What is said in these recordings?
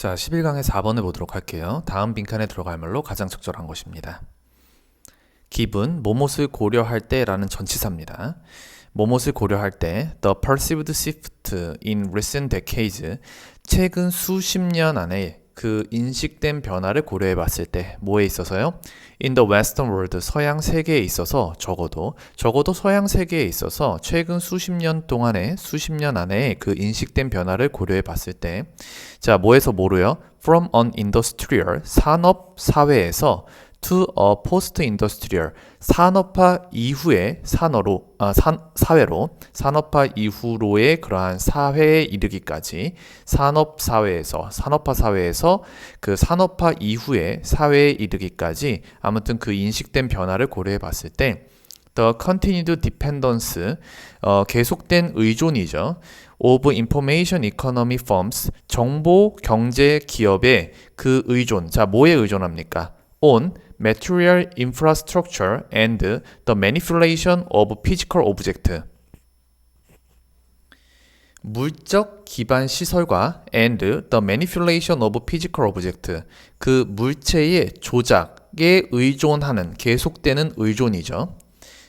자, 11강의 4번을 보도록 할게요. 다음 빈칸에 들어갈 말로 가장 적절한 것입니다. 기분, 뭐뭇을 고려할 때라는 전치사입니다. 뭐뭇을 고려할 때 the perceived shift in recent decades 최근 수십 년 안에 그 인식된 변화를 고려해 봤을 때 뭐에 있어서요? In the Western world 서양 세계에 있어서 적어도 적어도 서양 세계에 있어서 최근 수십 년 동안에 수십 년 안에 그 인식된 변화를 고려해 봤을 때 자, 뭐에서 뭐로요? From an industrial 산업 사회에서 to a post-industrial 산업화 이후의 산어로 아, 산, 사회로 산업화 이후로의 그러한 사회에 이르기까지 산업 사회에서 산업화 사회에서 그 산업화 이후의 사회에 이르기까지 아무튼 그 인식된 변화를 고려해 봤을 때 the continued dependence 어, 계속된 의존이죠. of information economy firms 정보 경제 기업의 그 의존 자 뭐에 의존합니까? on material infrastructure and the manipulation of physical object. 물적 기반 시설과 and the manipulation of physical object. 그 물체의 조작에 의존하는 계속되는 의존이죠.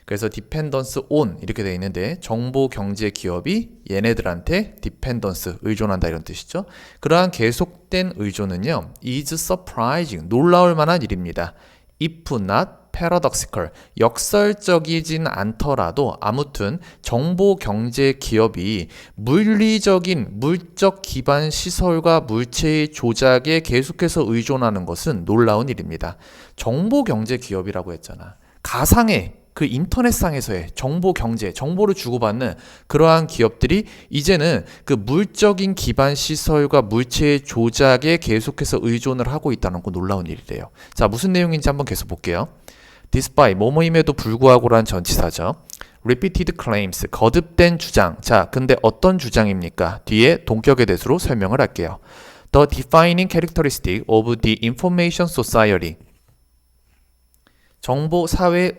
그래서 dependence on 이렇게 되어 있는데 정보 경제 기업이 얘네들한테 dependence 의존한다 이런 뜻이죠. 그러한 계속된 의존은요 is surprising 놀라울 만한 일입니다. If not paradoxical 역설적이진 않더라도 아무튼 정보 경제 기업이 물리적인 물적 기반 시설과 물체의 조작에 계속해서 의존하는 것은 놀라운 일입니다. 정보 경제 기업이라고 했잖아. 가상의 그 인터넷상에서의 정보 경제, 정보를 주고받는 그러한 기업들이 이제는 그 물적인 기반 시설과 물체의 조작에 계속해서 의존을 하고 있다는 거 놀라운 일이래요. 자, 무슨 내용인지 한번 계속 볼게요. despite 뭐뭐임에도 불구하고란 전치사죠. repeated claims 거듭된 주장. 자, 근데 어떤 주장입니까? 뒤에 동격의 대수로 설명을 할게요. The defining characteristic of the information society. 정보 사회의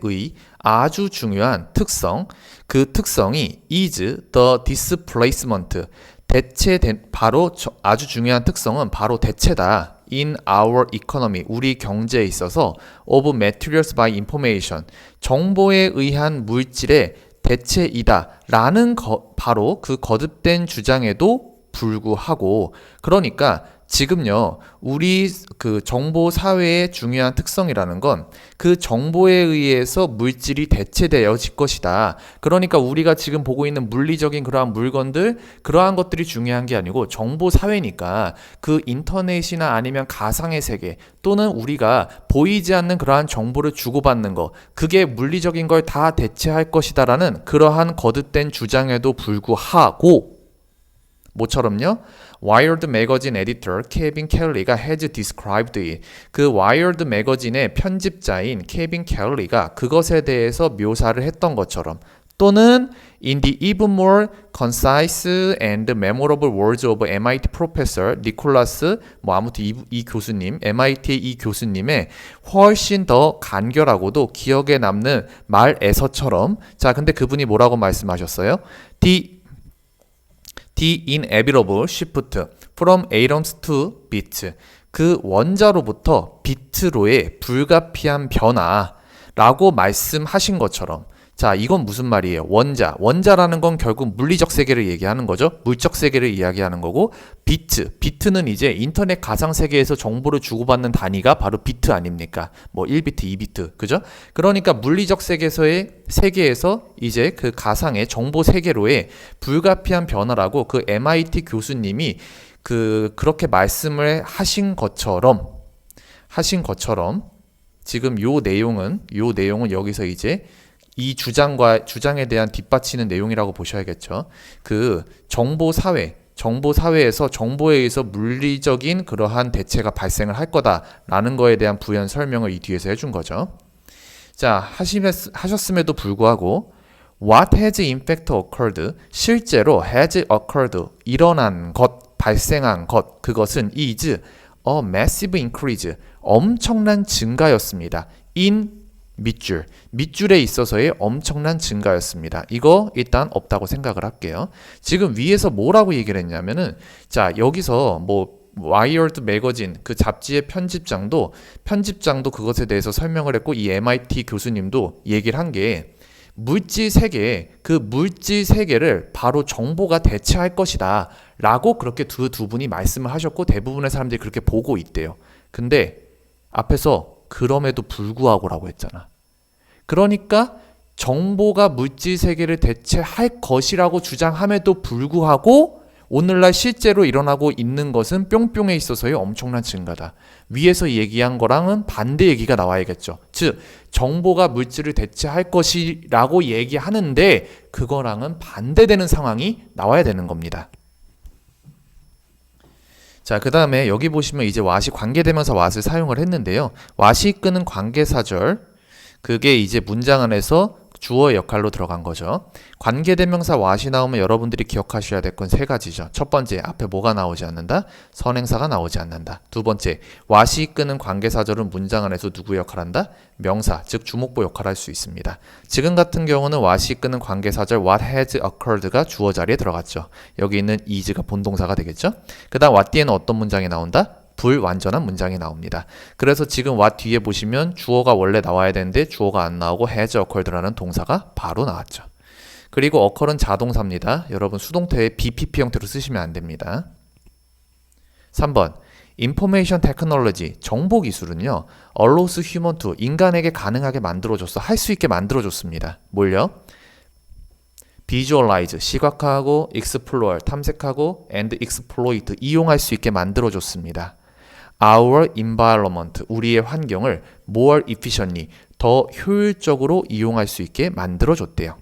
아주 중요한 특성, 그 특성이 is the displacement. 대체된 바로 아주 중요한 특성은 바로 대체다. in our economy 우리 경제에 있어서 of materials by information 정보에 의한 물질의 대체이다 라는 거, 바로 그 거듭된 주장에도 불구하고 그러니까 지금요, 우리 그 정보 사회의 중요한 특성이라는 건 그 정보에 의해서 물질이 대체되어질 것이다. 그러니까 우리가 지금 보고 있는 물리적인 그러한 물건들, 그러한 것들이 중요한 게 아니고 정보 사회니까 그 인터넷이나 아니면 가상의 세계 또는 우리가 보이지 않는 그러한 정보를 주고받는 거, 그게 물리적인 걸 다 대체할 것이다라는 그러한 거듭된 주장에도 불구하고 뭐처럼요? Wired 매거진 에디터 케빈 켈리가 has described it. 그 Wired 매거진의 편집자인 케빈 켈리가 그것에 대해서 묘사를 했던 것처럼 또는 in the even more concise and memorable words of MIT professor 니콜라스 뭐 아무튼 이, 이 교수님 MIT 이 교수님의 훨씬 더 간결하고도 기억에 남는 말에서처럼 자 근데 그분이 뭐라고 말씀하셨어요? The the inevitable shift from atoms to bits. 그 원자로부터 비트로의 불가피한 변화라고 말씀하신 것처럼 자, 이건 무슨 말이에요? 원자. 원자라는 건 결국 물리적 세계를 얘기하는 거죠. 물적 세계를 이야기하는 거고 비트. 비트는 이제 인터넷 가상 세계에서 정보를 주고받는 단위가 바로 비트 아닙니까? 뭐 1비트, 2비트. 그죠? 그러니까 물리적 세계에서의 세계에서 이제 그 가상의 정보 세계로의 불가피한 변화라고 그 MIT 교수님이 그 그렇게 말씀을 하신 것처럼 하신 것처럼 지금 요 내용은 요 내용은 여기서 이제 이 주장과 주장에 대한 뒷받치는 내용이라고 보셔야겠죠. 그 정보 사회, 정보 사회에서 정보에 의해서 물리적인 그러한 대체가 발생을 할 거다라는 거에 대한 부연 설명을 이 뒤에서 해준 거죠. 자, 하셨음에도 불구하고 what has in fact occurred 실제로 has occurred 일어난 것, 발생한 것 그것은 is a massive increase 엄청난 증가였습니다. in 밑줄, 밑줄에 있어서의 엄청난 증가였습니다. 이거 일단 없다고 생각을 할게요. 지금 위에서 뭐라고 얘기를 했냐면은 자, 여기서 뭐 와이어드 매거진 그 잡지의 편집장도 편집장도 그것에 대해서 설명을 했고 이 MIT 교수님도 얘기를 한 게 물질 세계 그 물질 세계를 바로 정보가 대체할 것이다 라고 그렇게 두, 두 분이 말씀을 하셨고 대부분의 사람들이 그렇게 보고 있대요 근데 앞에서 그럼에도 불구하고라고 했잖아 그러니까 정보가 물질 세계를 대체할 것이라고 주장함에도 불구하고 오늘날 실제로 일어나고 있는 것은 뿅뿅에 있어서의 엄청난 증가다. 위에서 얘기한 거랑은 반대 얘기가 나와야겠죠. 즉, 정보가 물질을 대체할 것이라고 얘기하는데 그거랑은 반대되는 상황이 나와야 되는 겁니다. 자, 그 다음에 여기 보시면 이제 왓이 관계대명사 왓을 사용을 했는데요. 왓이 이끄는 관계사절, 그게 이제 문장 안에서 주어의 역할로 들어간 거죠. 관계대명사 what이 나오면 여러분들이 기억하셔야 될 건 세 가지죠. 첫 번째, 앞에 뭐가 나오지 않는다? 선행사가 나오지 않는다. 두 번째, what이 이끄는 관계사절은 문장 안에서 누구 역할을 한다? 명사, 즉 주목보 역할을 할수 있습니다. 지금 같은 경우는 what이 이끄는 관계사절 what has occurred가 주어 자리에 들어갔죠. 여기 있는 is가 본동사가 되겠죠. 그 다음 what 뒤에는 어떤 문장이 나온다? 불완전한 문장이 나옵니다. 그래서 지금 what 뒤에 보시면 주어가 원래 나와야 되는데 주어가 안 나오고 has occurred라는 동사가 바로 나왔죠. 그리고 occur은 자동사입니다. 여러분 수동태에 BPP 형태로 쓰시면 안 됩니다. 3번 인포메이션 테크놀로지 정보 기술은요. allows human to 인간에게 가능하게 만들어줬어. 할 수 있게 만들어줬습니다. 뭘요? visualize 시각화하고 explore 탐색하고 and exploit 이용할 수 있게 만들어줬습니다. Our environment 우리의 환경을 more efficiently 더 효율적으로 이용할 수 있게 만들어 줬대요.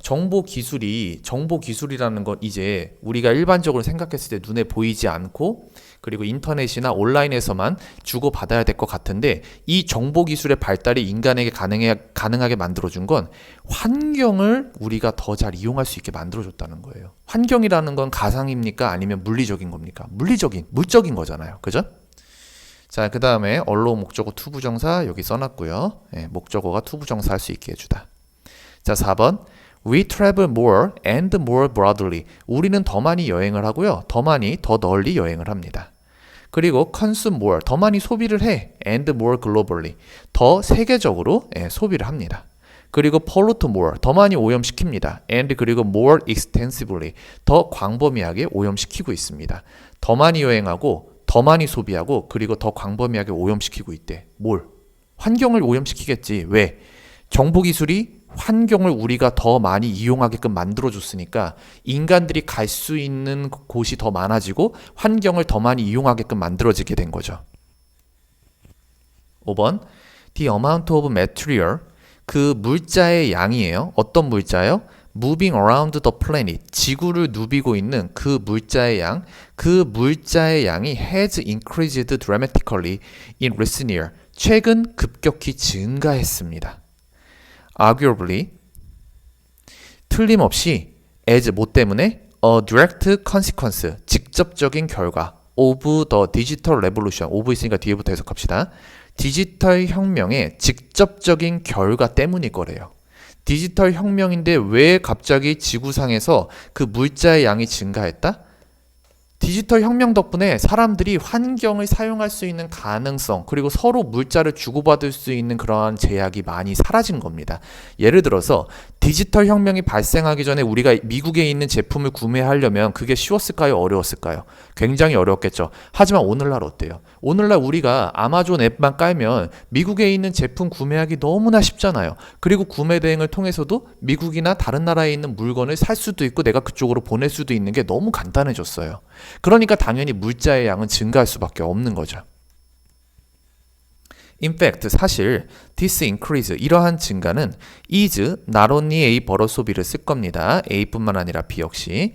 정보 기술이 정보 기술이라는 건 이제 우리가 일반적으로 생각했을 때 눈에 보이지 않고 그리고 인터넷이나 온라인에서만 주고 받아야 될 것 같은데 이 정보 기술의 발달이 인간에게 가능해, 가능하게 만들어 준 건 환경을 우리가 더 잘 이용할 수 있게 만들어 줬다는 거예요. 환경이라는 건 가상입니까 아니면 물리적인 겁니까? 물리적인 물적인 거잖아요. 그죠? 자, 그 다음에 언로 목적어 투부정사 여기 써놨고요. 예, 목적어가 투부정사 할 수 있게 해주다. 자, 4번. We travel more and more broadly. 우리는 더 많이 여행을 하고요. 더 많이, 더 널리 여행을 합니다. 그리고 consume more. 더 많이 소비를 해. and more globally. 더 세계적으로 예, 소비를 합니다. 그리고 pollute more. 더 많이 오염시킵니다. and 그리고 more extensively. 더 광범위하게 오염시키고 있습니다. 더 많이 여행하고 더 많이 소비하고 그리고 더 광범위하게 오염시키고 있대. 뭘? 환경을 오염시키겠지. 왜? 정보 기술이 환경을 우리가 더 많이 이용하게끔 만들어줬으니까 인간들이 갈 수 있는 곳이 더 많아지고 환경을 더 많이 이용하게끔 만들어지게 된 거죠. 5번 The amount of material 그 물자의 양이에요. 어떤 물자요? Moving around the planet 지구를 누비고 있는 그 물자의 양, 그 물자의 양이 has increased dramatically in recent year. 최근 급격히 증가했습니다. Arguably 틀림없이 as 뭐 때문에 a direct consequence 직접적인 결과 of the digital revolution of 있으니까 뒤에부터 해석합시다. 디지털 혁명의 직접적인 결과 때문일 거래요. 디지털 혁명인데 왜 갑자기 지구상에서 그 물자의 양이 증가했다? 디지털 혁명 덕분에 사람들이 환경을 사용할 수 있는 가능성 그리고 서로 물자를 주고받을 수 있는 그러한 제약이 많이 사라진 겁니다. 예를 들어서 디지털 혁명이 발생하기 전에 우리가 미국에 있는 제품을 구매하려면 그게 쉬웠을까요? 어려웠을까요? 굉장히 어려웠겠죠. 하지만 오늘날 어때요? 오늘날 우리가 아마존 앱만 깔면 미국에 있는 제품 구매하기 너무나 쉽잖아요. 그리고 구매 대행을 통해서도 미국이나 다른 나라에 있는 물건을 살 수도 있고 내가 그쪽으로 보낼 수도 있는 게 너무 간단해졌어요. 그러니까 당연히 물자의 양은 증가할 수밖에 없는 거죠. In fact, 사실 this increase 이러한 증가는 is not only A 버릇 소비를 쓸 겁니다. A뿐만 아니라 B 역시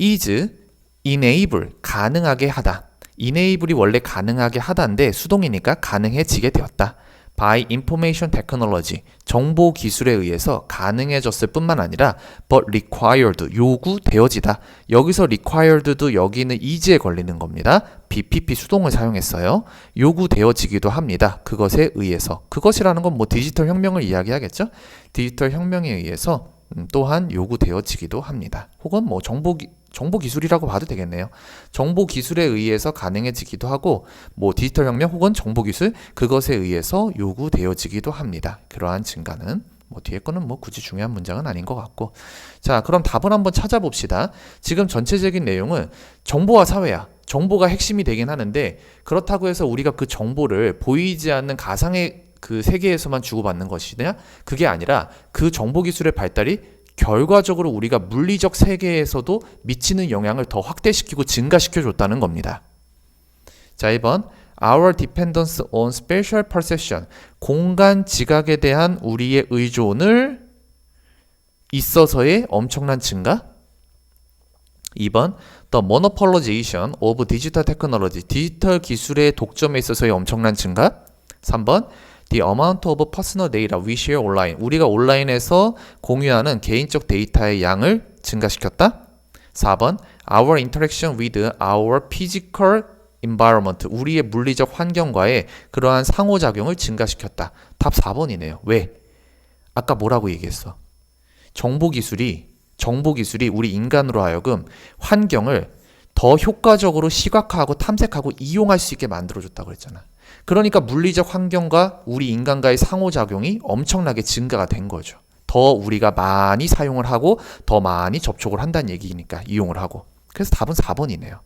is enable 가능하게 하다. enable이 원래 가능하게 하다인데 수동이니까 가능해지게 되었다. By information technology 정보 기술에 의해서 가능해졌을 뿐만 아니라 but required 요구되어지다. 여기서 required도 여기는 is에 걸리는 겁니다. BPP 수동을 사용했어요. 요구되어지기도 합니다. 그것에 의해서 그것이라는 건 뭐 디지털 혁명을 이야기하겠죠? 디지털 혁명에 의해서 음, 또한 요구되어지기도 합니다. 혹은 뭐 정보 기, 정보 기술이라고 봐도 되겠네요. 정보 기술에 의해서 가능해지기도 하고 뭐 디지털 혁명 혹은 정보 기술 그것에 의해서 요구되어지기도 합니다. 그러한 증가는 뭐 뒤에 거는 뭐 굳이 중요한 문장은 아닌 것 같고 자 그럼 답을 한번 찾아봅시다. 지금 전체적인 내용은 정보와 사회야. 정보가 핵심이 되긴 하는데 그렇다고 해서 우리가 그 정보를 보이지 않는 가상의 그 세계에서만 주고받는 것이냐? 그게 아니라 그 정보 기술의 발달이 결과적으로 우리가 물리적 세계에서도 미치는 영향을 더 확대시키고 증가시켜 줬다는 겁니다. 자, 2번 Our dependence on spatial perception. 공간 지각에 대한 우리의 의존을 있어서의 엄청난 증가. 2번 The monopolization of digital technology. 디지털 기술의 독점에 있어서의 엄청난 증가. 3번 The amount of personal data we share online. 우리가 온라인에서 공유하는 개인적 데이터의 양을 증가시켰다. 4번 Our interaction with our physical environment. 우리의 물리적 환경과의 그러한 상호작용을 증가시켰다. 답 4번이네요. 왜? 아까 뭐라고 얘기했어? 정보 기술이 정보 기술이 우리 인간으로 하여금 환경을 더 효과적으로 시각화하고 탐색하고 이용할 수 있게 만들어줬다고 그랬잖아. 그러니까 물리적 환경과 우리 인간과의 상호작용이 엄청나게 증가가 된 거죠. 더 우리가 많이 사용을 하고 더 많이 접촉을 한다는 얘기니까 이용을 하고. 그래서 답은 4번이네요.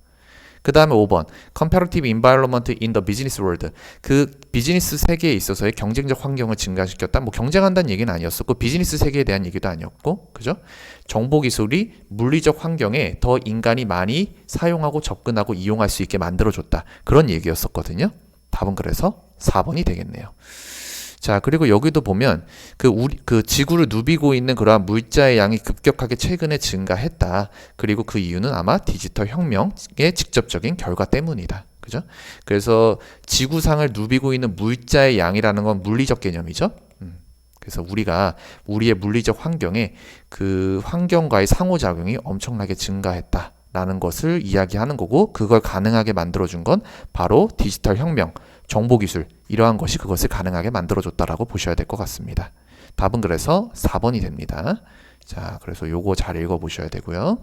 그 다음에 5번 Comparative Environment in the Business World 그 비즈니스 세계에 있어서의 경쟁적 환경을 증가시켰다 뭐 경쟁한다는 얘기는 아니었었고 비즈니스 세계에 대한 얘기도 아니었고 그죠 정보 기술이 물리적 환경에 더 인간이 많이 사용하고 접근하고 이용할 수 있게 만들어줬다 그런 얘기였었거든요 답은 그래서 4번이 되겠네요 자, 그리고 여기도 보면 그 우리 그 지구를 누비고 있는 그러한 물자의 양이 급격하게 최근에 증가했다. 그리고 그 이유는 아마 디지털 혁명의 직접적인 결과 때문이다. 그죠? 그래서 지구상을 누비고 있는 물자의 양이라는 건 물리적 개념이죠. 음. 그래서 우리가 우리의 물리적 환경에 그 환경과의 상호작용이 엄청나게 증가했다. 라는 것을 이야기하는 거고 그걸 가능하게 만들어준 건 바로 디지털 혁명, 정보 기술 이러한 것이 그것을 가능하게 만들어줬다라고 보셔야 될 것 같습니다. 답은 그래서 4번이 됩니다. 자, 그래서 요거 잘 읽어보셔야 되고요.